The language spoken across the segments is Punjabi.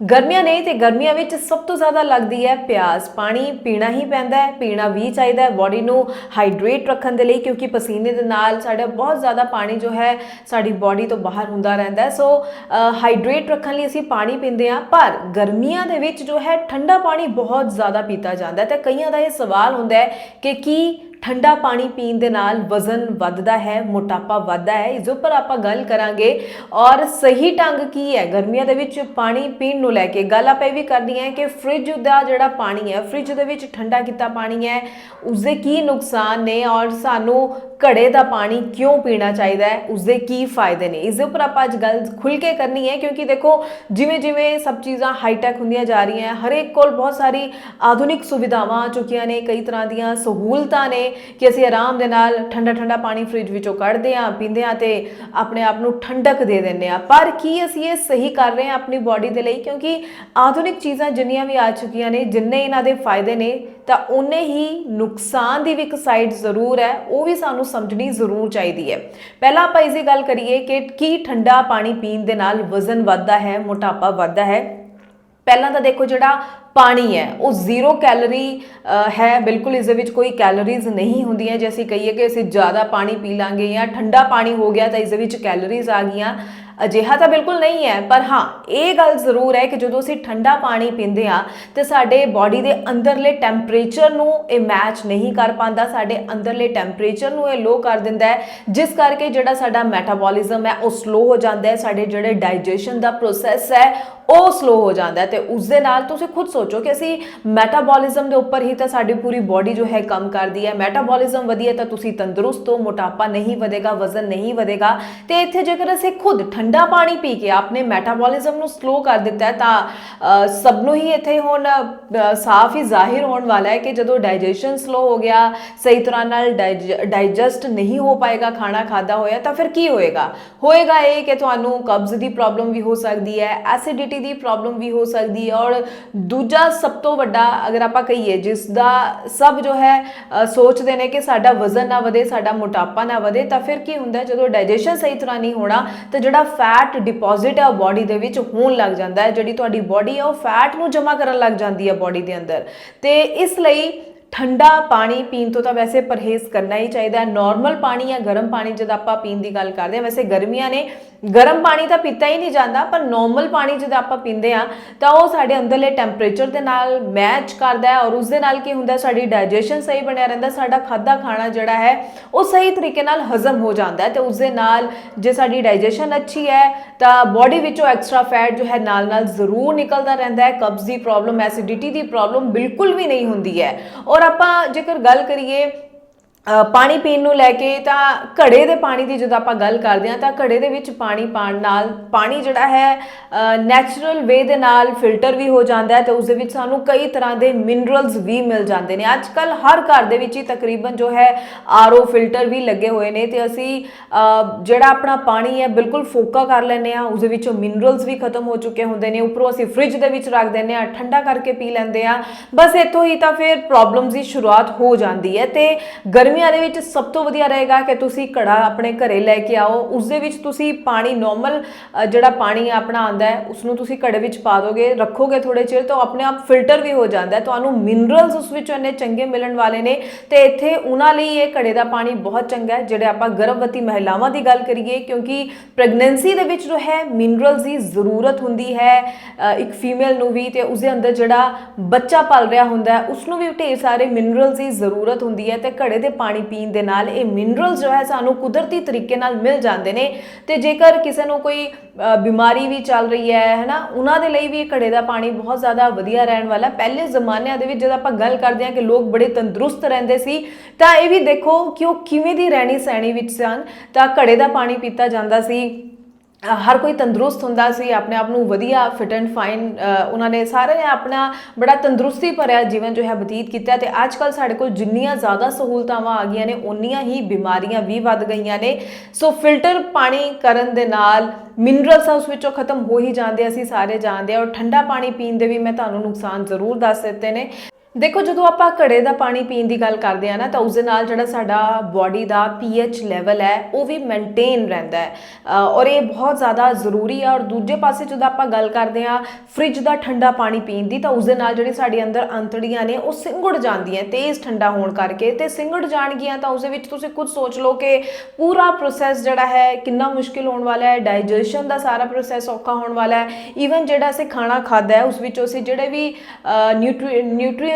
ਗਰਮੀਆਂ ਨੇ ਤੇ ਗਰਮੀਆਂ ਵਿੱਚ ਸਭ ਤੋਂ ਜ਼ਿਆਦਾ ਲੱਗਦੀ ਹੈ ਪਿਆਸ। ਪਾਣੀ ਪੀਣਾ ਹੀ ਪੈਂਦਾ ਹੈ, ਪੀਣਾ ਵੀ ਚਾਹੀਦਾ ਹੈ। ਬਾਡੀ ਨੂੰ ਹਾਈਡਰੇਟ ਰੱਖਣ ਦੇ ਲਈ ਕਿਉਂਕਿ ਪਸੀਨੇ ਦੇ ਨਾਲ ਸਾਡਾ ਬਹੁਤ ਜ਼ਿਆਦਾ ਪਾਣੀ ਜੋ ਹੈ, ਸਾਡੀ ਬਾਡੀ ਤੋਂ ਬਾਹਰ ਹੁੰਦਾ ਰਹਿੰਦਾ ਹੈ। ਸੋ ਹਾਈਡਰੇਟ ਰੱਖਣ ਲਈ ਅਸੀਂ ਪਾਣੀ ਪੀਂਦੇ ਹਾਂ, ਪਰ ਗਰਮੀਆਂ ਦੇ ਵਿੱਚ ਜੋ ਹੈ, ਠੰਡਾ ਪਾਣੀ ਬਹੁਤ ਜ਼ਿਆਦਾ ਪੀਤਾ ਜਾਂਦਾ ਹੈ। ਤੇ ਕਈਆਂ ਦਾ ਇਹ ਸਵਾਲ ਹੁੰਦਾ ਹੈ ਕਿ ਕੀ ਠੰਡਾ ਪਾਣੀ ਪੀਣ ਦੇ ਨਾਲ ਵਜ਼ਨ ਵੱਧਦਾ ਹੈ, ਮੋਟਾਪਾ ਵੱਧਦਾ ਹੈ। ਇਸ ਉੱਪਰ ਆਪਾਂ ਗੱਲ ਕਰਾਂਗੇ ਔਰ ਸਹੀ ਢੰਗ ਕੀ ਹੈ? ਗਰਮੀਆਂ ਦੇ ਵਿੱਚ ਪਾਣੀ ਪੀਣ ਨੂੰ ਲੈ ਕੇ ਗੱਲ ਆਪਾਂ ਇਹ ਵੀ ਕਰਨੀ ਹੈ ਕਿ ਫ੍ਰਿਜ ਦਾ ਜਿਹੜਾ ਪਾਣੀ ਹੈ ਫ੍ਰਿਜ ਦੇ ਵਿੱਚ ਠੰਡਾ ਕੀਤਾ ਪਾਣੀ ਹੈ, ਉਸਦੇ ਕੀ ਨੁਕਸਾਨ ਨੇ ਔਰ ਸਾਨੂੰ ਘੜੇ ਦਾ ਪਾਣੀ ਕਿਉਂ ਪੀਣਾ ਚਾਹੀਦਾ ਹੈ? ਉਸਦੇ ਕੀ ਫਾਇਦੇ ਨੇ? ਇਸ ਦੇ ਉੱਪਰ ਆਪਾਂ ਅੱਜ ਗੱਲ ਖੁੱਲ ਕੇ ਕਰਨੀ ਹੈ ਕਿਉਂਕਿ ਦੇਖੋ ਜਿਵੇਂ ਜਿਵੇਂ ਸਭ ਚੀਜ਼ਾਂ ਹਾਈਟੈਕ ਹੁੰਦੀਆਂ ਜਾ ਰਹੀਆਂ, ਹਰੇਕ ਕੋਲ ਬਹੁਤ ਸਾਰੀ ਆਧੁਨਿਕ ਸੁਵਿਧਾਵਾਂ ਆ ਚੁੱਕੀਆਂ ਨੇ, ਕਈ ਤਰ੍ਹਾਂ ਦੀਆਂ ਸਹੂਲਤਾਂ ਨੇ ਕਿ ਅਸੀਂ ਆਰਾਮ ਦੇ ਨਾਲ ਠੰਡਾ ਠੰਡਾ ਪਾਣੀ ਫ੍ਰਿਜ ਵਿੱਚੋਂ ਕੱਢਦੇ ਹਾਂ, ਪੀਂਦੇ ਹਾਂ ਤੇ ਆਪਣੇ ਆਪ ਨੂੰ ਠੰਡਕ ਦੇ ਦਿੰਦੇ ਹਾਂ। ਪਰ ਕੀ ਅਸੀਂ ਇਹ ਸਹੀ ਕਰ ਰਹੇ ਹਾਂ ਆਪਣੀ ਬਾਡੀ ਦੇ ਲਈ? ਕਿਉਂਕਿ ਆਧੁਨਿਕ ਚੀਜ਼ਾਂ ਜਿੰਨੀਆਂ ਵੀ ਆ ਚੁੱਕੀਆਂ ਨੇ, ਜਿੰਨੇ ਇਹਨਾਂ ਦੇ ਫਾਇਦੇ ਨੇ, ਤਾਂ ਉਨੇ ਹੀ ਨੁਕਸਾਨ ਦੀ ਵੀ ਇੱਕ ਸਾਈਡ ਜ਼ਰੂਰ ਹੈ, ਉਹ ਵੀ ਸਾਨੂੰ ਸਮਝਣੀ ਜ਼ਰੂਰ ਚਾਹੀਦੀ ਹੈ। ਪਹਿਲਾਂ ਆਪਾਂ ਇਸੇ ਗੱਲ ਕਰੀਏ ਕਿ ਕੀ ਠੰਡਾ ਪਾਣੀ ਪੀਣ ਦੇ ਨਾਲ ਵਜ਼ਨ ਵੱਧਦਾ ਹੈ, ਮੋਟਾਪਾ ਵੱਧਦਾ ਹੈ। ਪਹਿਲਾਂ ਤਾਂ ਦੇਖੋ ਜਿਹੜਾ ਪਾਣੀ ਹੈ। ਉਹ ਜ਼ੀਰੋ ਕੈਲਰੀ ਹੈ। ਬਿਲਕੁਲ ਇਸ ਦੇ ਵਿੱਚ ਕੋਈ ਕੈਲਰੀਜ਼ ਨਹੀਂ ਹੁੰਦੀਆਂ। ਜੇ ਅਸੀਂ ਕਹੀਏ ਕਿ ਅਸੀਂ ਜ਼ਿਆਦਾ ਪਾਣੀ ਪੀ ਲਾਂਗੇ ਜਾਂ ਠੰਡਾ ਪਾਣੀ ਹੋ ਗਿਆ ਤਾਂ ਇਸ ਦੇ ਵਿੱਚ ਕੈਲਰੀਜ਼ ਆ ਗਈਆਂ। ਅਜਿਹਾ ਤਾਂ ਬਿਲਕੁਲ ਨਹੀਂ ਹੈ। ਪਰ ਹਾਂ, ਇਹ ਗੱਲ ਜ਼ਰੂਰ ਹੈ ਕਿ ਜਦੋਂ ਅਸੀਂ ਠੰਡਾ ਪਾਣੀ ਪੀਂਦੇ ਆ ਤੇ ਸਾਡੇ ਬਾਡੀ ਦੇ ਅੰਦਰਲੇ ਟੈਂਪਰੇਚਰ ਨੂੰ ਇਹ ਮੈਚ ਨਹੀਂ ਕਰ ਪਾਉਂਦਾ। ਸਾਡੇ ਅੰਦਰਲੇ ਟੈਂਪਰੇਚਰ ਨੂੰ ਇਹ ਲੋ ਕਰ ਦਿੰਦਾ ਹੈ। ਜਿਸ ਕਰਕੇ ਜਿਹੜਾ ਸਾਡਾ ਮੈਟਾਬੋਲਿਜ਼ਮ ਹੈ, ਉਹ ਸਲੋ ਹੋ ਜਾਂਦਾ ਹੈ। ਸਾਡੇ ਜਿਹੜੇ ਡਾਈਜੈਸ਼ਨ ਦਾ ਪ੍ਰੋਸੈਸ ਹੈ, ਉਹ ਸਲੋ ਹੋ ਜਾਂਦਾ ਹੈ। ਤੇ ਉਸ ਦੇ ਨਾਲ ਤੁਸੀਂ ਖੁਦ ਸੋਚੋ ਸੋਚੋ ਕਿ ਅਸੀਂ ਮੈਟਾਬੋਲਿਜ਼ਮ ਦੇ ਉੱਪਰ ਹੀ ਤਾਂ ਸਾਡੀ ਪੂਰੀ ਬਾਡੀ ਜੋ ਹੈ ਕੰਮ ਕਰਦੀ ਹੈ। ਮੈਟਾਬੋਲਿਜ਼ਮ ਵਧੀਆ ਤਾਂ ਤੁਸੀਂ ਤੰਦਰੁਸਤ ਹੋ, ਮੋਟਾਪਾ ਨਹੀਂ ਵਧੇਗਾ, ਵਜ਼ਨ ਨਹੀਂ ਵਧੇਗਾ। ਤੇ ਇੱਥੇ ਜੇਕਰ ਅਸੀਂ ਖੁਦ ਠੰਡਾ ਪਾਣੀ ਪੀ ਕੇ ਆਪਣੇ ਮੈਟਾਬੋਲਿਜ਼ਮ ਨੂੰ ਸਲੋ ਕਰ ਦਿੱਤਾ ਹੈ, ਤਾਂ ਸਭ ਨੂੰ ਹੀ ਇੱਥੇ ਹੁਣ ਸਾਫ਼ ਹੀ ਜ਼ਾਹਿਰ ਹੋਣ ਵਾਲਾ ਹੈ ਕਿ ਜਦੋਂ ਡਾਈਜੈਸ਼ਨ ਸਲੋ ਹੋ ਗਿਆ, ਸਹੀ ਤਰ੍ਹਾਂ ਨਾਲ ਡਾਈਜੈਸਟ ਨਹੀਂ ਹੋ ਪਾਏਗਾ ਖਾਣਾ ਖਾਦਾ ਹੋਇਆ, ਤਾਂ ਫਿਰ ਕੀ ਹੋਏਗਾ? ਹੋਏਗਾ ਇਹ ਕਿ ਤੁਹਾਨੂੰ ਕਬਜ਼ ਦੀ ਪ੍ਰੋਬਲਮ ਵੀ ਹੋ ਸਕਦੀ ਹੈ ਐਸਿਡਿਟੀ ਦੀ ਪ੍ਰੋਬਲਮ ਵੀ ਹੋ ਸਕਦੀ ਹੈ ਔਰ ਦੂਜਾ ਸਭ ਤੋਂ ਵੱਡਾ ਅਗਰ ਆਪਾਂ ਕਹੀਏ, ਜਿਸ ਦਾ ਸਭ ਜੋ ਹੈ ਸੋਚਦੇ ਨੇ ਕਿ ਸਾਡਾ ਵਜ਼ਨ ਨਾ ਵਧੇ, ਸਾਡਾ ਮੋਟਾਪਾ ਨਾ ਵਧੇ, ਤਾਂ ਫਿਰ ਕੀ ਹੁੰਦਾ, ਜਦੋਂ ਡਾਈਜੈਸ਼ਨ ਸਹੀ ਤਰ੍ਹਾਂ ਨਹੀਂ ਹੋਣਾ, ਤਾਂ ਜਿਹੜਾ ਫੈਟ ਡਿਪੋਜ਼ਿਟ ਹੈ ਬਾਡੀ ਦੇ ਵਿੱਚ ਹੋਣ ਲੱਗ ਜਾਂਦਾ ਹੈ, ਜਿਹੜੀ ਤੁਹਾਡੀ ਬਾਡੀ ਹੈ ਉਹ ਫੈਟ ਨੂੰ ਜਮ੍ਹਾਂ ਕਰਨ ਲੱਗ ਜਾਂਦੀ ਹੈ ਬਾਡੀ ਦੇ ਅੰਦਰ। ਤੇ ਇਸ ਲਈ ਠੰਡਾ ਪਾਣੀ ਪੀਣ ਤੋਂ ਤਾਂ ਵੈਸੇ ਪਰਹੇਜ਼ ਕਰਨਾ ਹੀ ਚਾਹੀਦਾ ਹੈ। ਨਾਰਮਲ ਪਾਣੀ ਜਾਂ ਗਰਮ ਪਾਣੀ ਜਦ ਆਪਾਂ ਪੀਣ ਦੀ ਗੱਲ ਕਰਦੇ ਹਾਂ, ਵੈਸੇ ਗਰਮੀਆਂ ਨੇ ਗਰਮ ਪਾਣੀ ਤਾਂ ਪੀਤਾ ਹੀ ਨਹੀਂ ਜਾਂਦਾ, ਪਰ ਨਾਰਮਲ ਪਾਣੀ ਜਦ ਆਪਾਂ ਪੀਂਦੇ ਆ ਤਾਂ ਉਹ ਸਾਡੇ ਅੰਦਰਲੇ ਟੈਂਪਰੇਚਰ ਦੇ ਨਾਲ ਮੈਚ ਕਰਦਾ ਹੈ ਔਰ ਉਸ ਦੇ ਨਾਲ ਕੀ ਹੁੰਦਾ, ਸਾਡੀ ਡਾਈਜੈਸ਼ਨ ਸਹੀ ਬਣਿਆ ਰਹਿੰਦਾ, ਸਾਡਾ ਖਾਦਾ ਖਾਣਾ ਜਿਹੜਾ ਹੈ, ਉਹ ਸਹੀ ਤਰੀਕੇ ਨਾਲ ਹਜ਼ਮ ਹੋ ਜਾਂਦਾ ਹੈ ਤੇ ਉਸ ਦੇ ਨਾਲ ਜੇ ਸਾਡੀ ਡਾਈਜੈਸ਼ਨ ਅੱਛੀ ਹੈ, ਤਾਂ ਬਾਡੀ ਵਿੱਚੋਂ ਐਕਸਟਰਾ ਫੈਟ ਜੋ ਹੈ ਨਾਲ ਨਾਲ ਜ਼ਰੂਰ ਨਿਕਲਦਾ ਰਹਿੰਦਾ ਹੈ। ਕਬਜ਼ ਦੀ ਪ੍ਰੋਬਲਮ ਐਸਿਡਿਟੀ ਦੀ ਪ੍ਰੋਬਲਮ ਬਿਲਕੁਲ ਵੀ ਨਹੀਂ ਹੁੰਦੀ ਹੈ। ਔਰ ਆਪਾਂ ਜੇਕਰ ਗੱਲ ਕਰੀਏ ਪਾਣੀ ਪੀਣ ਨੂੰ ਲੈ ਕੇ ਤਾਂ ਘੜੇ ਦੇ ਪਾਣੀ ਦੀ ਜਦੋਂ ਆਪਾਂ ਗੱਲ ਕਰਦੇ ਹਾਂ ਤਾਂ ਘੜੇ ਦੇ ਵਿੱਚ ਪਾਣੀ ਪਾਣ ਨਾਲ ਪਾਣੀ ਜਿਹੜਾ ਹੈ ਨੈਚੁਰਲ ਵੇ ਦੇ ਨਾਲ ਫਿਲਟਰ ਵੀ ਹੋ ਜਾਂਦਾ ਹੈ ਤੇ ਉਸ ਦੇ ਵਿੱਚ ਸਾਨੂੰ ਕਈ ਤਰ੍ਹਾਂ ਦੇ ਮਿਨਰਲਸ ਵੀ ਮਿਲ ਜਾਂਦੇ ਨੇ। ਅੱਜ ਕੱਲ ਹਰ ਘਰ ਦੇ ਵਿੱਚ ਹੀ ਤਕਰੀਬਨ ਜੋ ਹੈ ਆਰਓ ਫਿਲਟਰ ਵੀ ਲੱਗੇ ਹੋਏ ਨੇ ਤੇ ਅਸੀਂ ਜਿਹੜਾ ਆਪਣਾ ਪਾਣੀ ਹੈ ਬਿਲਕੁਲ ਫੋਕਾ ਕਰ ਲੈਂਦੇ ਆ ਉਸ ਦੇ ਵਿੱਚੋਂ ਮਿਨਰਲਸ ਵੀ ਖਤਮ ਹੋ ਚੁੱਕੇ ਹੁੰਦੇ ਨੇ, ਉੱਪਰੋਂ ਅਸੀਂ ਫ੍ਰਿਜ ਦੇ ਵਿੱਚ ਰੱਖ ਦਿੰਦੇ ਆ ਠੰਡਾ ਕਰਕੇ ਪੀ ਲੈਂਦੇ ਆ ਬਸ ਇੱਥੋਂ ਹੀ ਤਾਂ ਫਿਰ ਪ੍ਰੋਬਲਮਸ ਦੀ ਸ਼ੁਰੂਆਤ ਹੋ ਜਾਂਦੀ ਹੈ ਤੇ ਗਰਮੀਆਂ ਦੇ ਵਿੱਚ ਸਭ ਤੋਂ ਵਧੀਆ ਰਹੇਗਾ ਕਿ ਤੁਸੀਂ ਘੜਾ ਆਪਣੇ ਘਰੇ ਲੈ ਕੇ ਆਓ। ਉਸ ਦੇ ਵਿੱਚ ਤੁਸੀਂ ਪਾਣੀ ਨਾਰਮਲ ਜਿਹੜਾ ਪਾਣੀ ਆਪਣਾ ਆਂਦਾ ਹੈ ਉਸ ਨੂੰ ਤੁਸੀਂ ਘੜੇ ਵਿੱਚ ਪਾ ਦੋਗੇ, ਰੱਖੋਗੇ ਥੋੜੇ ਚਿਰ ਤਾਂ ਆਪਣੇ ਆਪ ਫਿਲਟਰ ਵੀ ਹੋ ਜਾਂਦਾ ਹੈ। ਤੁਹਾਨੂੰ ਮਿਨਰਲਸ ਉਸ ਵਿੱਚ ਇੰਨੇ ਚੰਗੇ ਮਿਲਣ ਵਾਲੇ ਨੇ ਤੇ ਇੱਥੇ ਉਹਨਾਂ ਲਈ ਇਹ ਘੜੇ ਦਾ ਪਾਣੀ ਬਹੁਤ ਚੰਗਾ ਹੈ। ਜਿਹੜੇ ਆਪਾਂ ਗਰਭਵਤੀ ਮਹਿਲਾਵਾਂ ਦੀ ਗੱਲ ਕਰੀਏ, ਕਿਉਂਕਿ ਪ੍ਰੈਗਨੈਂਸੀ ਦੇ ਵਿੱਚ ਜੋ ਹੈ ਮਿਨਰਲਸ ਦੀ ਜ਼ਰੂਰਤ ਹੁੰਦੀ ਹੈ ਇੱਕ ਫੀਮੇਲ ਨੂੰ ਵੀ ਤੇ ਉਸਦੇ ਅੰਦਰ ਜਿਹੜਾ ਬੱਚਾ ਪਲ ਰਿਹਾ ਹੁੰਦਾ ਹੈ ਉਸ ਨੂੰ ਵੀ ਢੇਰ ਸਾਰੇ ਮਿਨਰਲਸ ਦੀ ਜ਼ਰੂਰਤ ਹੁੰਦੀ ਹੈ ਤੇ ਘੜੇ ਦੇ ਪਾਣੀ ਪੀਣ ਦੇ ਨਾਲ ਇਹ ਮਿਨਰਲ ਜੋ ਹੈ ਸਾਨੂੰ ਕੁਦਰਤੀ ਤਰੀਕੇ ਨਾਲ ਮਿਲ ਜਾਂਦੇ ਨੇ ਤੇ ਜੇਕਰ ਕਿਸੇ ਨੂੰ ਕੋਈ ਬਿਮਾਰੀ ਵੀ ਚੱਲ ਰਹੀ ਹੈ, ਹੈਨਾ, ਉਹਨਾਂ ਦੇ ਲਈ ਵੀ ਇਹ ਘੜੇ ਦਾ ਪਾਣੀ ਬਹੁਤ ਜ਼ਿਆਦਾ ਵਧੀਆ ਰਹਿਣ ਵਾਲਾ ਪਹਿਲੇ ਜ਼ਮਾਨਿਆਂ ਦੇ ਵਿੱਚ ਜਦ ਆਪਾਂ ਗੱਲ ਕਰਦੇ ਹਾਂ ਕਿ ਲੋਕ ਬੜੇ ਤੰਦਰੁਸਤ ਰਹਿੰਦੇ ਸੀ, ਤਾਂ ਇਹ ਵੀ ਦੇਖੋ ਕਿ ਉਹ ਕਿਵੇਂ ਦੀ ਰਹਿਣੀ ਸਹਿਣੀ ਵਿੱਚ ਸਨ, ਤਾਂ ਘੜੇ ਦਾ ਪਾਣੀ ਪੀਤਾ ਜਾਂਦਾ ਸੀ। ਹਰ ਕੋਈ ਤੰਦਰੁਸਤ ਹੁੰਦਾ ਸੀ, ਆਪਣੇ ਆਪ ਨੂੰ ਵਧੀਆ ਫਿਟ ਐਂਡ ਫਾਈਨ ਉਹਨਾਂ ਨੇ ਸਾਰੇ ਨੇ ਆਪਣਾ ਬੜਾ ਤੰਦਰੁਸਤੀ ਭਰਿਆ ਜੀਵਨ ਜੋ ਹੈ ਬਤੀਤ ਕੀਤਾ ਤੇ ਅੱਜ ਕੱਲ ਸਾਡੇ ਕੋਲ ਜਿੰਨੀਆਂ ਜ਼ਿਆਦਾ ਸਹੂਲਤਾਵਾਂ ਆ ਗਈਆਂ ਨੇ ਉਨੀਆਂ ਹੀ ਬਿਮਾਰੀਆਂ ਵੀ ਵੱਧ ਗਈਆਂ ਨੇ। ਸੋ ਫਿਲਟਰ ਪਾਣੀ ਕਰਨ ਦੇ ਨਾਲ ਮਿਨਰਲਸ ਉਸ ਵਿੱਚੋਂ ਖਤਮ ਹੋ ਹੀ ਜਾਂਦੇ ਅਸੀਂ ਸਾਰੇ ਜਾਣਦੇ ਹਾਂ ਔਰ ਠੰਡਾ ਪਾਣੀ ਪੀਣ ਦੇ ਵੀ ਮੈਂ ਤੁਹਾਨੂੰ ਨੁਕਸਾਨ ਜ਼ਰੂਰ ਦੱਸ ਦਿੱਤੇ ਨੇ। ਦੇਖੋ, ਜਦੋਂ ਆਪਾਂ ਘੜੇ ਦਾ ਪਾਣੀ ਪੀਣ ਦੀ ਗੱਲ ਕਰਦੇ ਆ ਨਾ, ਤਾਂ ਉਸ ਦੇ ਨਾਲ ਜਿਹੜਾ ਸਾਡਾ ਬਾਡੀ ਦਾ ਪੀਐਚ ਲੈਵਲ ਹੈ, ਉਹ ਵੀ ਮੇਨਟੇਨ ਰਹਿੰਦਾ ਹੈ। ਔਰ ਇਹ ਬਹੁਤ ਜ਼ਿਆਦਾ ਜ਼ਰੂਰੀ ਹੈ ਔਰ ਦੂਜੇ ਪਾਸੇ ਜਦੋਂ ਆਪਾਂ ਗੱਲ ਕਰਦੇ ਆ ਫ੍ਰਿਜ ਦਾ ਠੰਡਾ ਪਾਣੀ ਪੀਣ ਦੀ, ਤਾਂ ਉਸ ਦੇ ਨਾਲ ਜਿਹੜੀ ਸਾਡੇ ਅੰਦਰ ਅੰਤੜੀਆਂ ਨੇ, ਉਹ ਸਿੰਗੜ ਜਾਂਦੀਆਂ, ਤੇਜ਼ ਠੰਡਾ ਹੋਣ ਕਰਕੇ। ਤੇ ਸਿੰਗੜ ਜਾਣਗੀਆਂ, ਤਾਂ ਉਸ ਦੇ ਵਿੱਚ ਤੁਸੀਂ ਕੁਝ ਸੋਚ ਲਓ ਕਿ ਪੂਰਾ ਪ੍ਰੋਸੈਸ ਜਿਹੜਾ ਹੈ, ਕਿੰਨਾ ਮੁਸ਼ਕਿਲ ਹੋਣ ਵਾਲਾ ਹੈ ਡਾਈਜੈਸ਼ਨ ਦਾ ਸਾਰਾ ਪ੍ਰੋਸੈਸ ਔਖਾ ਹੋਣ ਵਾਲਾ ਹੈ। ਈਵਨ ਜਿਹੜਾ ਅਸੀਂ ਖਾਣਾ ਖਾਦਾ ਹੈ, ਉਸ ਵਿੱਚੋਂ ਅਸੀਂ ਜਿਹੜੇ ਵੀ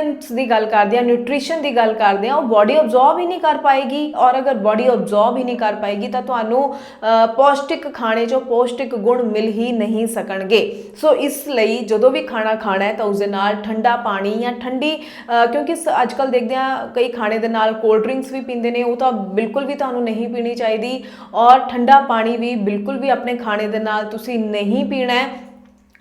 ਨਿਊਟ੍ਰੀਐਂਟਸ ਦੀ ਗੱਲ ਕਰਦੇ ਆ ਨਿਊਟ੍ਰੀਸ਼ਨ ਦੀ ਗੱਲ ਕਰਦੇ ਆ ਉਹ ਬਾਡੀ ਅਬਜ਼ੌਰਬ ਹੀ ਨਹੀਂ ਕਰ ਪਾਏਗੀ ਔਰ ਅਗਰ ਬਾਡੀ ਅਬਜ਼ੌਰਬ ਹੀ ਨਹੀਂ ਕਰ ਪਾਏਗੀ ਤਾਂ ਤੁਹਾਨੂੰ ਪੌਸ਼ਟਿਕ ਖਾਣੇ ਚੋਂ ਪੌਸ਼ਟਿਕ ਗੁਣ ਮਿਲ ਹੀ ਨਹੀਂ ਸਕਣਗੇ। ਸੋ ਇਸ ਲਈ ਜਦੋਂ ਵੀ ਖਾਣਾ ਖਾਣਾ ਹੈ ਤਾਂ ਉਸ ਦੇ ਨਾਲ ਠੰਡਾ ਪਾਣੀ ਜਾਂ ਠੰਡੀ ਅ, ਕਿਉਂਕਿ ਅੱਜ ਕੱਲ ਦੇਖਦੇ ਆ ਕਈ ਖਾਣੇ ਦੇ ਨਾਲ ਕੋਲਡ ਡਰਿੰਕਸ ਵੀ ਪੀਂਦੇ ਨੇ ਉਹ ਤਾਂ ਬਿਲਕੁਲ ਵੀ ਤੁਹਾਨੂੰ ਨਹੀਂ ਪੀਣੀ ਚਾਹੀਦੀ ਔਰ ਠੰਡਾ ਪਾਣੀ ਵੀ ਬਿਲਕੁਲ ਵੀ ਆਪਣੇ ਖਾਣੇ ਦੇ ਨਾਲ ਤੁਸੀਂ ਨਹੀਂ ਪੀਣਾ ਹੈ।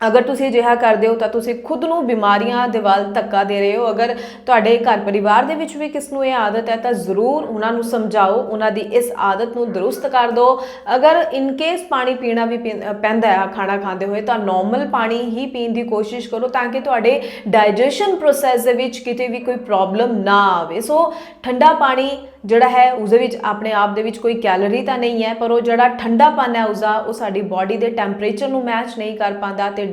ਅਗਰ ਤੁਸੀਂ ਅਜਿਹਾ ਕਰਦੇ ਹੋ ਤਾਂ ਤੁਸੀਂ ਖੁਦ ਨੂੰ ਬਿਮਾਰੀਆਂ ਦੇ ਵੱਲ ਧੱਕਾ ਦੇ ਰਹੇ ਹੋ। ਅਗਰ ਤੁਹਾਡੇ ਘਰ ਪਰਿਵਾਰ ਦੇ ਵਿੱਚ ਵੀ ਕਿਸ ਨੂੰ ਇਹ ਆਦਤ ਹੈ ਤਾਂ ਜ਼ਰੂਰ ਉਹਨਾਂ ਨੂੰ ਸਮਝਾਓ, ਉਹਨਾਂ ਦੀ ਇਸ ਆਦਤ ਨੂੰ ਦਰੁਸਤ ਕਰ ਦਿਓ। ਅਗਰ ਇਨ ਕੇਸ ਪਾਣੀ ਪੀਣਾ ਵੀ ਪੀਂ- ਪੈਂਦਾ ਹੈ, ਖਾਣਾ ਖਾਂਦੇ ਹੋਏ ਤਾਂ ਨਾਰਮਲ ਪਾਣੀ ਹੀ ਪੀਣ ਦੀ ਕੋਸ਼ਿਸ਼ ਕਰੋ ਤਾਂ ਕਿ ਤੁਹਾਡੇ ਡਾਈਜੈਸ਼ਨ ਪ੍ਰੋਸੈਸ ਦੇ ਵਿੱਚ ਕਿਤੇ ਵੀ ਕੋਈ ਪ੍ਰੋਬਲਮ ਨਾ ਆਵੇ। ਸੋ ਠੰਡਾ ਪਾਣੀ ਜਿਹੜਾ ਹੈ ਉਸ ਦੇ ਵਿੱਚ, ਆਪਣੇ ਆਪ ਦੇ ਵਿੱਚ ਕੋਈ ਕੈਲਰੀ ਤਾਂ ਨਹੀਂ ਹੈ, ਪਰ ਉਹ ਜਿਹੜਾ ਠੰਡਾਪਨ ਹੈ ਉਸਦਾ, ਉਹ ਸਾਡੀ ਬਾਡੀ ਦੇ ਟੈਂਪਰੇਚਰ ਨੂੰ ਮੈਚ ਨਹੀਂ ਕਰ ਪਾਉਂਦਾ ਤੇ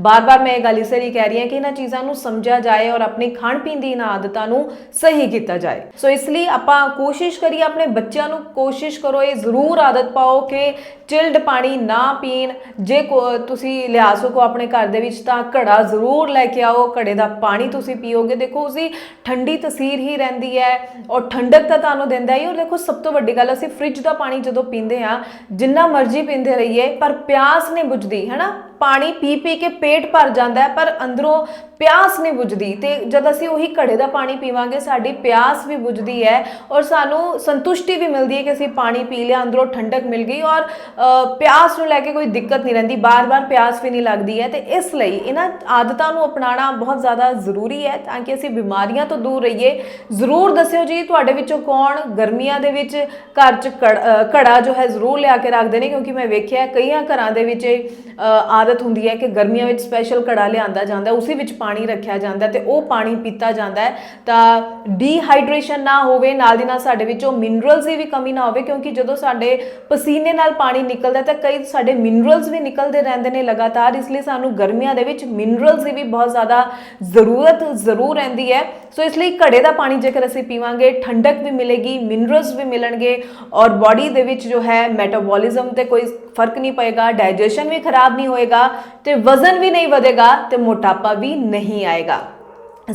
ਬਾਰ-ਬਾਰ ਮੈਂ ਇਹ ਗੱਲ ਇਸ ਲਈ ਕਹਿ ਰਹੀ ਹਾਂ ਕਿ ਇਹਨਾਂ ਚੀਜ਼ਾਂ ਨੂੰ ਸਮਝਿਆ ਜਾਏ ਔਰ ਆਪਣੀ ਖਾਣ ਪੀਣ ਦੀ ਇਹਨਾਂ ਆਦਤਾਂ ਨੂੰ ਸਹੀ ਕੀਤਾ ਜਾਏ। ਸੋ ਇਸ ਲਈ ਆਪਾਂ ਕੋਸ਼ਿਸ਼ ਕਰੀਏ, ਆਪਣੇ ਬੱਚਿਆਂ ਨੂੰ ਕੋਸ਼ਿਸ਼ ਕਰੋ, ਇਹ ਜ਼ਰੂਰ ਆਦਤ ਪਾਓ ਕਿ ਚਿਲਡ ਪਾਣੀ ਨਾ ਪੀਣ। ਜੇ ਕੋ- ਤੁਸੀਂ ਲਿਆ ਸਕੋ ਆਪਣੇ ਘਰ ਦੇ ਵਿੱਚ ਤਾਂ ਘੜਾ ਜ਼ਰੂਰ ਲੈ ਕੇ ਆਓ, ਘੜੇ ਦਾ ਪਾਣੀ ਤੁਸੀਂ ਪੀਓਗੇ। ਦੇਖੋ, ਉਸਦੀ ਠੰਡੀ ਤਸੀਰ ਹੀ ਰਹਿੰਦੀ ਹੈ ਔਰ ਠੰਡਕ ਤਾਂ ਤੁਹਾਨੂੰ ਦਿੰਦਾ ਹੀ। ਔਰ ਦੇਖੋ, ਸਭ ਤੋਂ ਵੱਡੀ ਗੱਲ, ਅਸੀਂ ਫ੍ਰਿਜ ਦਾ ਪਾਣੀ ਜਦੋਂ ਪੀਂਦੇ ਆ ਜਿੰਨਾ ਮਰਜ਼ੀ ਪੀਂਦੇ ਰਹੀਏ, ਪਰ ਪਿਆਸ ਨਹੀਂ ਬੁਝਦੀ, ਹੈਨਾ? ਪਾਣੀ ਪੀ ਪੀ ਕੇ ਪੇਟ ਭਰ ਜਾਂਦਾ ਹੈ, ਪਰ ਅੰਦਰੋਂ ਪਿਆਸ ਨਹੀਂ ਬੁਝਦੀ ਤੇ ਜਦ ਅਸੀਂ ਉਹੀ ਘੜੇ ਦਾ ਪਾਣੀ ਪੀਵਾਂਗੇ ਸਾਡੀ ਪਿਆਸ ਵੀ ਬੁਝਦੀ ਹੈ ਔਰ ਸਾਨੂੰ ਸੰਤੁਸ਼ਟੀ ਵੀ ਮਿਲਦੀ ਹੈ ਕਿ ਅਸੀਂ ਪਾਣੀ ਪੀ ਲਿਆ ਅੰਦਰੋਂ ਠੰਡਕ ਮਿਲ ਗਈ ਔਰ ਪਿਆਸ ਨੂੰ ਲੈ ਕੇ ਕੋਈ ਦਿੱਕਤ ਨਹੀਂ ਰਹਿੰਦੀ ਬਾਰ-ਬਾਰ ਪਿਆਸ ਵੀ ਨਹੀਂ ਲੱਗਦੀ ਹੈ ਤੇ ਇਸ ਲਈ ਇਹਨਾਂ ਆਦਤਾਂ ਨੂੰ ਅਪਣਾਉਣਾ ਬਹੁਤ ਜ਼ਿਆਦਾ ਜ਼ਰੂਰੀ ਹੈ ਤਾਂ ਕਿ ਅਸੀਂ ਬਿਮਾਰੀਆਂ ਤੋਂ ਦੂਰ ਰਹੀਏ। ਜ਼ਰੂਰ ਦੱਸਿਓ ਜੀ ਤੁਹਾਡੇ ਵਿੱਚੋਂ ਕੌਣ ਗਰਮੀਆਂ ਦੇ ਵਿੱਚ ਘਰ 'ਚ ਕੜ- ਘੜਾ ਜੋ ਹੈ ਜ਼ਰੂਰ ਲਿਆ ਕੇ ਰੱਖਦੇ ਨੇ ਕਿਉਂਕਿ ਮੈਂ ਵੇਖਿਆ ਕਈਆਂ ਘਰਾਂ ਦੇ ਵਿੱਚ ਇਹ, ਆਦਤ ਹੁੰਦੀ ਹੈ ਕਿ ਗਰਮੀਆਂ ਵਿੱਚ ਸਪੈਸ਼ਲ ਘੜਾ ਲਿਆਂਦਾ ਜਾਂਦਾ ਉਸੇ ਵਿੱਚ ਪਾਣੀ ਪਾਣੀ ਰੱਖਿਆ ਜਾਂਦਾ ਹੈ ਤੇ ਉਹ ਪਾਣੀ ਪੀਤਾ ਜਾਂਦਾ ਤਾਂ ਡੀਹਾਈਡਰੇਸ਼ਨ ਨਾ ਹੋਵੇ, ਨਾਲ ਦੀ ਨਾਲ ਸਾਡੇ ਵਿੱਚੋਂ ਮਿਨਰਲਸ ਦੀ ਵੀ ਕਮੀ ਨਾ ਹੋਵੇ, ਕਿਉਂਕਿ ਜਦੋਂ ਸਾਡੇ ਪਸੀਨੇ ਨਾਲ ਪਾਣੀ ਨਿਕਲਦਾ ਤਾਂ ਕਈ ਸਾਡੇ ਮਿਨਰਲਸ ਵੀ ਨਿਕਲਦੇ ਰਹਿੰਦੇ ਨੇ ਲਗਾਤਾਰ, ਇਸ ਲਈ ਸਾਨੂੰ ਗਰਮੀਆਂ ਦੇ ਵਿੱਚ ਮਿਨਰਲਸ ਦੀ ਵੀ ਬਹੁਤ ਜ਼ਿਆਦਾ ਜ਼ਰੂਰਤ ਜ਼ਰੂਰ ਰਹਿੰਦੀ ਹੈ। ਸੋ ਇਸ ਲਈ ਘੜੇ ਦਾ ਪਾਣੀ ਜੇਕਰ ਅਸੀਂ ਪੀਵਾਂਗੇ, ਠੰਡਕ ਵੀ ਮਿਲੇਗੀ ਮਿਨਰਲਸ ਵੀ ਮਿਲਣਗੇ, ਔਰ ਬਾਡੀ ਦੇ ਵਿੱਚ ਜੋ ਹੈ ਮੈਟਾਬੋਲਿਜ਼ਮ ਤੇ ਕੋਈ ਫ਼ਰਕ ਨਹੀਂ ਪਏਗਾ ਡਾਈਜੈਸ਼ਨ ਵੀ ਖਰਾਬ ਨਹੀਂ ਹੋਏਗਾ, ਤੇ ਵਜ਼ਨ ਵੀ ਨਹੀਂ ਵਧੇਗਾ, ਤੇ ਮੋਟਾਪਾ ਵੀ ਨਹੀਂ ਨਹੀਂ ਆਏਗਾ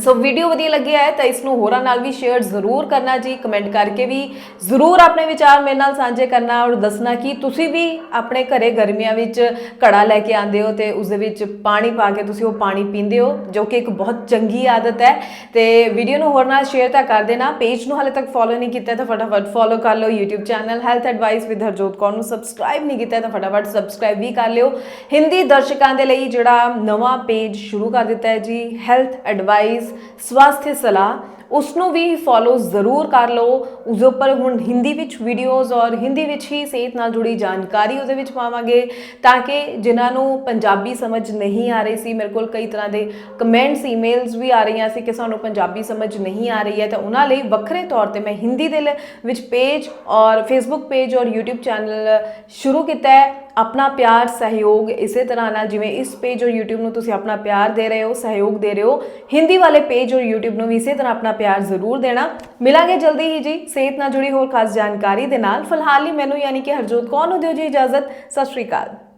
ਸੋ ਵੀਡੀਓ ਵਧੀਆ ਲੱਗਿਆ ਹੈ ਤਾਂ ਇਸ ਨੂੰ ਹੋਰਾਂ ਨਾਲ ਵੀ ਸ਼ੇਅਰ ਜ਼ਰੂਰ ਕਰਨਾ ਜੀ ਕਮੈਂਟ ਕਰਕੇ ਵੀ ਜ਼ਰੂਰ ਆਪਣੇ ਵਿਚਾਰ ਮੇਰੇ ਨਾਲ ਸਾਂਝੇ ਕਰਨਾ ਔਰ ਦੱਸਣਾ ਕਿ ਤੁਸੀਂ ਵੀ ਆਪਣੇ ਘਰੇ ਗਰਮੀਆਂ ਵਿੱਚ ਘੜਾ ਲੈ ਕੇ ਆਉਂਦੇ ਹੋ ਤੇ ਉਸ ਦੇ ਵਿੱਚ ਪਾਣੀ ਪਾ ਕੇ ਤੁਸੀਂ ਉਹ ਪਾਣੀ ਪੀਂਦੇ ਹੋ, ਜੋ ਕਿ ਇੱਕ ਬਹੁਤ ਚੰਗੀ ਆਦਤ ਹੈ। ਤੇ ਵੀਡੀਓ ਨੂੰ ਹੋਰ ਨਾਲ ਸ਼ੇਅਰ ਤਾਂ ਕਰ ਦੇਣਾ ਪੇਜ ਨੂੰ ਹਾਲੇ ਤੱਕ ਫੋਲੋ ਨਹੀਂ ਕੀਤਾ ਤਾਂ ਫਟਾਫਟ ਫੋਲੋ ਕਰ ਲਓ YouTube channel health advice with Harjot Kaur ਨੂੰ ਸਬਸਕ੍ਰਾਈਬ ਨਹੀਂ ਕੀਤਾ ਤਾਂ ਫਟਾਫਟ ਸਬਸਕ੍ਰਾਈਬ ਵੀ ਕਰ ਲਿਓ। ਹਿੰਦੀ ਦਰਸ਼ਕਾਂ ਦੇ ਲਈ ਜਿਹੜਾ ਨਵਾਂ ਪੇਜ ਸ਼ੁਰੂ ਕਰ ਦਿੱਤਾ ਹੈ ਜੀ ਹੈਲਥ ਐਡਵਾਈਸ ਸਵਾਸਥਯ ਸਲਾਹ ਉਸ ਨੂੰ ਵੀ ਫੋਲੋ ਜ਼ਰੂਰ ਕਰ ਲਓ। ਉਸ ਉੱਪਰ ਹੁਣ ਹਿੰਦੀ ਵਿੱਚ ਵੀਡੀਓਜ਼ ਔਰ ਹਿੰਦੀ ਵਿੱਚ ਹੀ ਸਿਹਤ ਨਾਲ ਜੁੜੀ ਜਾਣਕਾਰੀ ਉਹਦੇ ਵਿੱਚ ਪਾਵਾਂਗੇ ਤਾਂ ਕਿ ਜਿਨ੍ਹਾਂ ਨੂੰ ਪੰਜਾਬੀ ਸਮਝ ਨਹੀਂ ਆ ਰਹੀ ਸੀ, ਮੇਰੇ ਕੋਲ ਕਈ ਤਰ੍ਹਾਂ ਦੇ ਕਮੈਂਟਸ ਈਮੇਲਸ ਵੀ ਆ ਰਹੀਆਂ ਸੀ ਕਿ ਸਾਨੂੰ ਪੰਜਾਬੀ ਸਮਝ ਨਹੀਂ ਆ ਰਹੀ ਹੈ ਤਾਂ ਉਹਨਾਂ ਲਈ ਵੱਖਰੇ ਤੌਰ ਤੇ ਮੈਂ ਹਿੰਦੀ ਦੇ ਲ- ਵਿੱਚ ਪੇਜ ਔਰ ਫੇਸਬੁੱਕ ਪੇਜ ਔਰ YouTube ਚੈਨਲ ਸ਼ੁਰੂ ਕੀਤਾ ਹੈ। ਆਪਣਾ ਪਿਆਰ, ਸਹਿਯੋਗ ਇਸੇ ਤਰ੍ਹਾਂ ਨਾਲ ਜਿਵੇਂ ਇਸ ਪੇਜ ਔਰ YouTube ਨੂੰ ਤੁਸੀਂ ਆਪਣਾ ਪਿਆਰ ਦੇ ਰਹੇ ਹੋ, ਸਹਿਯੋਗ ਦੇ ਰਹੇ ਹੋ, ਹਿੰਦੀ ਵਾਲੇ ਪੇਜ ਔਰ YouTube ਨੂੰ ਵੀ ਇਸੇ ਤਰ੍ਹਾਂ ਆਪਣਾ ਪਿਆਰ ਜ਼ਰੂਰ ਦੇਣਾ। ਮਿਲਾਂਗੇ ਜਲਦੀ ਹੀ ਜੀ, ਸਿਹਤ ਨਾਲ ਜੁੜੀ ਹੋਰ ਖਾਸ ਜਾਣਕਾਰੀ ਦੇ ਨਾਲ। ਫਿਲਹਾਲ ਹੀ ਮੈਨੂੰ ਯਾਨੀ ਕਿ ਹਰਜੋਤ ਕੌਰ ਨੂੰ ਦਿਓ ਜੀ ਇਜਾਜ਼ਤ? ਸਤਿ ਸ਼੍ਰੀ ਅਕਾਲ।